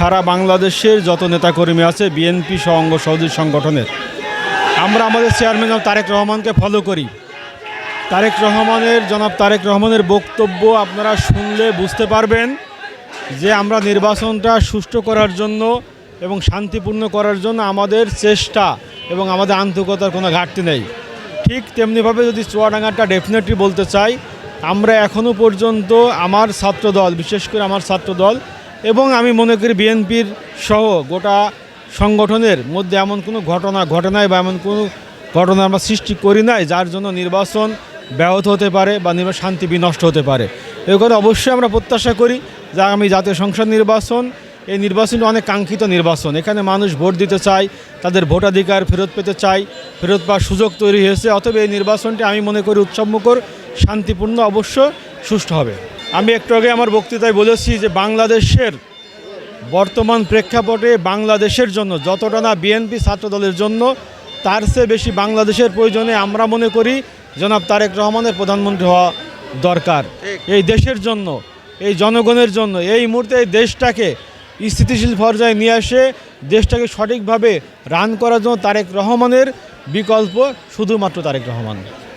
সারা বাংলাদেশের যত নেতাকর্মী আছে, বিএনপি সহ অঙ্গ সহযোগী সংগঠনের। আমরা আমাদের চেয়ারম্যান তারেক রহমানকে ফলো করি। তারেক রহমানের, জনাব তারেক রহমানের বক্তব্য আপনারা শুনলে বুঝতে পারবেন যে আমরা নির্বাচনটা সুষ্ঠু করার জন্য এবং শান্তিপূর্ণ করার জন্য আমাদের চেষ্টা এবং আমাদের আন্তরিকতার কোনো ঘাটতি নেই। ঠিক তেমনিভাবে যদি চুয়াডাঙ্গাটা ডেফিনেটলি বলতে চাই, আমরা এখনও পর্যন্ত আমার ছাত্রদল, বিশেষ করে আমার ছাত্রদল এবং আমি মনে করি বিএনপির সহ গোটা সংগঠনের মধ্যে এমন কোনো ঘটনা ঘটে নাই বা এমন কোনো ঘটনা আমরা সৃষ্টি করি নাই যার জন্য নির্বাচন ব্যাহত হতে পারে বা নির্বাচন শান্তি বিনষ্ট হতে পারে। এই কথা অবশ্যই আমরা প্রত্যাশা করি যে আমি জাতীয় সংসদ নির্বাচন, এই নির্বাচনটি অনেক কাঙ্ক্ষিত নির্বাচন। এখানে মানুষ ভোট দিতে চায়, তাদের ভোটাধিকার ফেরত পেতে চায়, ফেরত পাওয়ার সুযোগ তৈরি হয়েছে। অতএব এই নির্বাচনটি আমি মনে করি উৎসবমুখর, শান্তিপূর্ণ, অবশ্য সুষ্ঠু হবে। আমি একটু আগে আমার বক্তৃতায় বলেছি যে বাংলাদেশের বর্তমান প্রেক্ষাপটে বাংলাদেশের জন্য যতটা না বিএনপি ছাত্রদলের জন্য, তার চেয়ে বেশি বাংলাদেশের প্রয়োজনে আমরা মনে করি জনাব তারেক রহমানের প্রধানমন্ত্রী হওয়া দরকার। এই দেশের জন্য, এই জনগণের জন্য, এই মুহূর্তে এই দেশটাকে স্থিতিশীল পর্যায়ে নিয়ে আসে, দেশটাকে সঠিকভাবে রান করার জন্য তারেক রহমানের বিকল্প শুধুমাত্র তারেক রহমান।